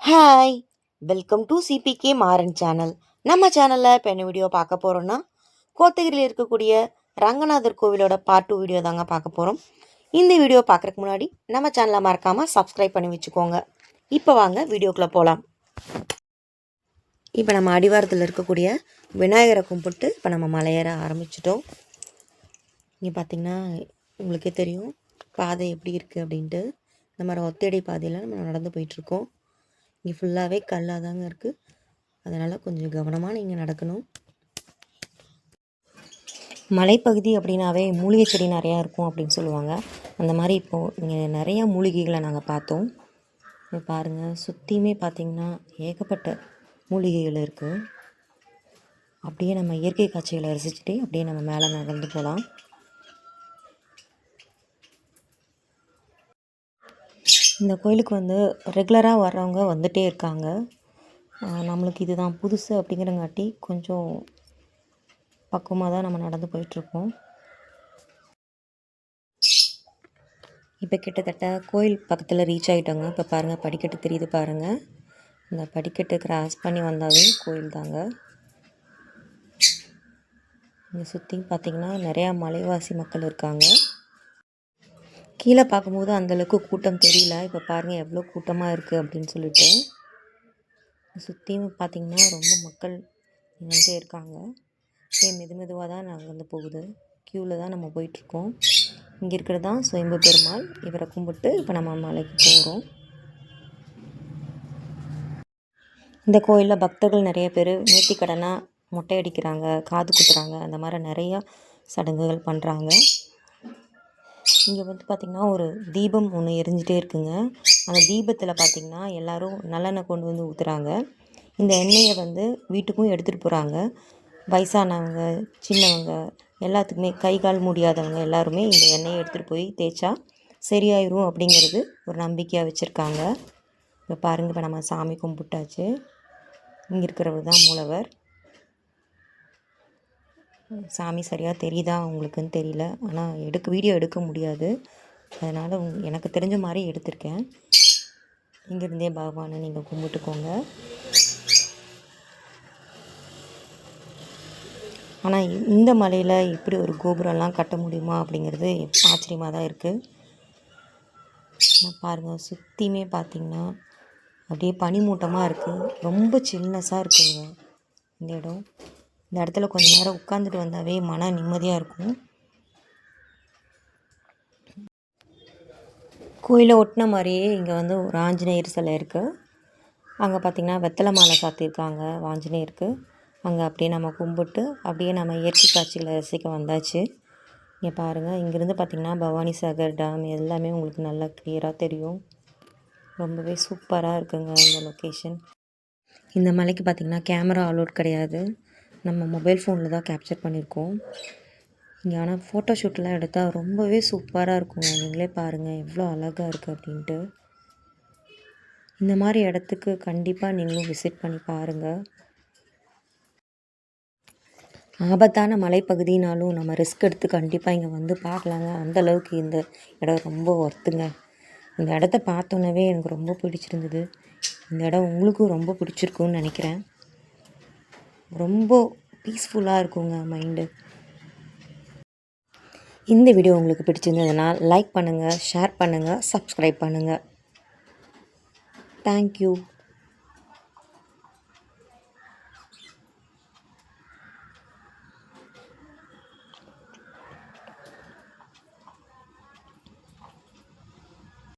Hi welcome to CBK Maran channel நம்ம சேனலில் இப்போ என்ன வீடியோ பார்க்க போகிறோன்னா கோத்தகிரியில் இருக்கக்கூடிய ரங்கநாதர் கோவிலோட பார்ட் டூ வீடியோ தாங்க பார்க்க போகிறோம் இந்த வீடியோ பார்க்குறதுக்கு முன்னாடி நம்ம சேனலை மறக்காமல் சப்ஸ்கிரைப் பண்ணி வச்சுக்கோங்க. இப்போ வாங்க வீடியோக்குள்ளே போகலாம் இப்போ நம்ம அடிவாரத்தில் இருக்கக்கூடிய விநாயகரை கும்பிட்டு இப்போ நம்ம மலையேற ஆரம்பிச்சிட்டோம். இங்கே பார்த்திங்கன்னா உங்களுக்கே தெரியும் பாதை எப்படி இருக்குது அப்படின்ட்டு. இந்த மாதிரி ஒத்தடி பாதையில் நம்ம நடந்து போயிட்டுருக்கோம் இங்கே ஃபுல்லாகவே கல்லாக தாங்க இருக்குது அதனால் கொஞ்சம் கவனமாக நீங்கள் நடக்கணும். மலைப்பகுதி அப்படின்னாவே மூலிகை செடி நிறையா இருக்கும் அப்படின்னு சொல்லுவாங்க. அந்த மாதிரி இப்போது இங்கே நிறையா மூலிகைகளை நாங்கள் பார்த்தோம். இப்போ பாருங்கள் சுற்றியுமே பார்த்திங்கன்னா ஏகப்பட்ட மூலிகைகள் இருக்குது அப்படியே நம்ம இயற்கை காட்சிகளை ரசிச்சுட்டு அப்படியே நம்ம மேலே நடந்து போகலாம். இந்த கோயிலுக்கு வந்து ரெகுலராக வர்றவங்க வந்துகிட்டே இருக்காங்க. நம்மளுக்கு இதுதான் புதுசு அப்படிங்கிறங்காட்டி கொஞ்சம் பக்குவமாக தான் நம்ம நடந்து போயிட்டுருக்கோம். இப்போ கிட்டத்தட்ட கோயில் பக்கத்தில் ரீச் ஆகிட்டோங்க இப்போ பாருங்கள் படிக்கட்டு தெரியுது பாருங்கள் இந்த படிக்கட்டு கிராஸ் பண்ணி வந்தாவே கோயில் தாங்க இங்கே சுற்றி பார்த்திங்கன்னா நிறையா மலைவாசி மக்கள் இருக்காங்க. கீழே பார்க்கும்போது அந்தளவுக்கு கூட்டம் தெரியல. இப்போ பாருங்கள் எவ்வளோ கூட்டமாக இருக்குது அப்படின்னு சொல்லிட்டு. சுற்றியும் பார்த்திங்கன்னா ரொம்ப மக்கள் நின்றுட்டே இருக்காங்க. அப்படியே மெது மெதுவாக தான் நாங்கள் வந்து போகுது. க்யூவில் தான் நம்ம போயிட்டுருக்கோம் இங்கே இருக்கிறது தான் சுயம்பு பெருமாள் இவரை கும்பிட்டு இப்போ நம்ம மலைக்கு போகிறோம் இந்த கோயிலில் பக்தர்கள் நிறைய பேர் நேர்த்திக்கடனாக மொட்டை அடிக்கிறாங்க காது குத்துறாங்க. அந்த மாதிரி நிறையா சடங்குகள் பண்ணுறாங்க இங்கே வந்து பார்த்திங்கன்னா ஒரு தீபம் ஒன்று எரிஞ்சிட்டே இருக்குங்க. அந்த தீபத்தில் பார்த்திங்கன்னா எல்லோரும் நல்லெண்ணெய் கொண்டு வந்து ஊற்றுறாங்க இந்த எண்ணெயை வந்து வீட்டுக்கும் எடுத்துகிட்டு போகிறாங்க வயசானவங்க சின்னவங்க எல்லாத்துக்குமே கை கால் முடியாதவங்க எல்லாருமே இந்த எண்ணெயை எடுத்துகிட்டு போய் தேய்ச்சா சரியாயிரும் அப்படிங்கிறது ஒரு நம்பிக்கையாக வச்சுருக்காங்க. இப்போ பாருங்கள் இப்போ நம்ம சாமி கும்பிட்டாச்சு. இங்கே இருக்கிறவர் தான் மூலவர். சாமி சரியாக தெரியுதா உங்களுக்குன்னு தெரியல. ஆனால் எடுக்க வீடியோ எடுக்க முடியாது. அதனால் எனக்கு தெரிஞ்ச மாதிரி எடுத்திருக்கேன். இங்கேருந்தே பகவானை நீங்கள் கும்பிட்டுக்கோங்க. ஆனால் இந்த மலையில் இப்படி ஒரு கோபுரம்லாம் கட்ட முடியுமா அப்படிங்கிறது ஆச்சரியமாக தான் இருக்குது பாருங்கள் சுற்றியுமே பார்த்தீங்கன்னா அப்படியே பனிமூட்டமாக இருக்குது ரொம்ப சில்னஸாக இருக்குங்க இந்த இடம். இந்த இடத்துல கொஞ்ச நேரம் உட்காந்துட்டு வந்தாவே மன நிம்மதியாக இருக்கும். கோயிலை ஒட்டின மாதிரியே இங்கே வந்து ஒரு ஆஞ்சநேயர் சிலை இருக்குது அங்கே பார்த்திங்கன்னா வெத்தலை மாலை சாத்தியிருக்காங்க ஆஞ்சநேயருக்கு. அங்கே அப்படியே நம்ம கும்பிட்டு அப்படியே நம்ம இயற்கை காட்சிகளை ரசிக்க வந்தாச்சு. இங்கே பாருங்கள் இங்கேருந்து பார்த்திங்கன்னா பவானி சாகர் டேம் எல்லாமே உங்களுக்கு நல்லா கிளியராக தெரியும். ரொம்பவே சூப்பராக இருக்குங்க இந்த லொக்கேஷன் இந்த மலைக்கு பார்த்திங்கன்னா கேமரா அலோட் கிடையாது. நம்ம மொபைல் ஃபோனில் தான் கேப்சர் பண்ணியிருக்கோம். இங்கே ஆனால் ஃபோட்டோ ஷூட்லாம் எடுத்தால் ரொம்பவே சூப்பராக இருக்குங்க நீங்களே பாருங்கள் எவ்வளோ அழகாக இருக்குது அப்படின்ட்டு. இந்த மாதிரி இடத்துக்கு கண்டிப்பாக நீங்களும் விசிட் பண்ணி பாருங்கள் ஆபத்தான மலைப்பகுதினாலும் நம்ம ரிஸ்க் எடுத்து கண்டிப்பாக இங்கே வந்து பார்க்கலாங்க. அந்த அளவுக்கு இந்த இடம் ரொம்ப ஒர்த்துங்க இந்த இடத்த பார்த்தோன்னவே எனக்கு ரொம்ப பிடிச்சிருந்தது. இந்த இடம் உங்களுக்கும் ரொம்ப பிடிச்சிருக்குன்னு நினைக்கிறேன். ரொம்ப பீஸ்ஃபுல்லாக இருக்குங்க மைண்டு இந்த வீடியோ உங்களுக்கு பிடிச்சிருந்ததுன்னா லைக் பண்ணுங்கள் ஷேர் பண்ணுங்கள் சப்ஸ்கிரைப் பண்ணுங்கள் தேங்க்யூ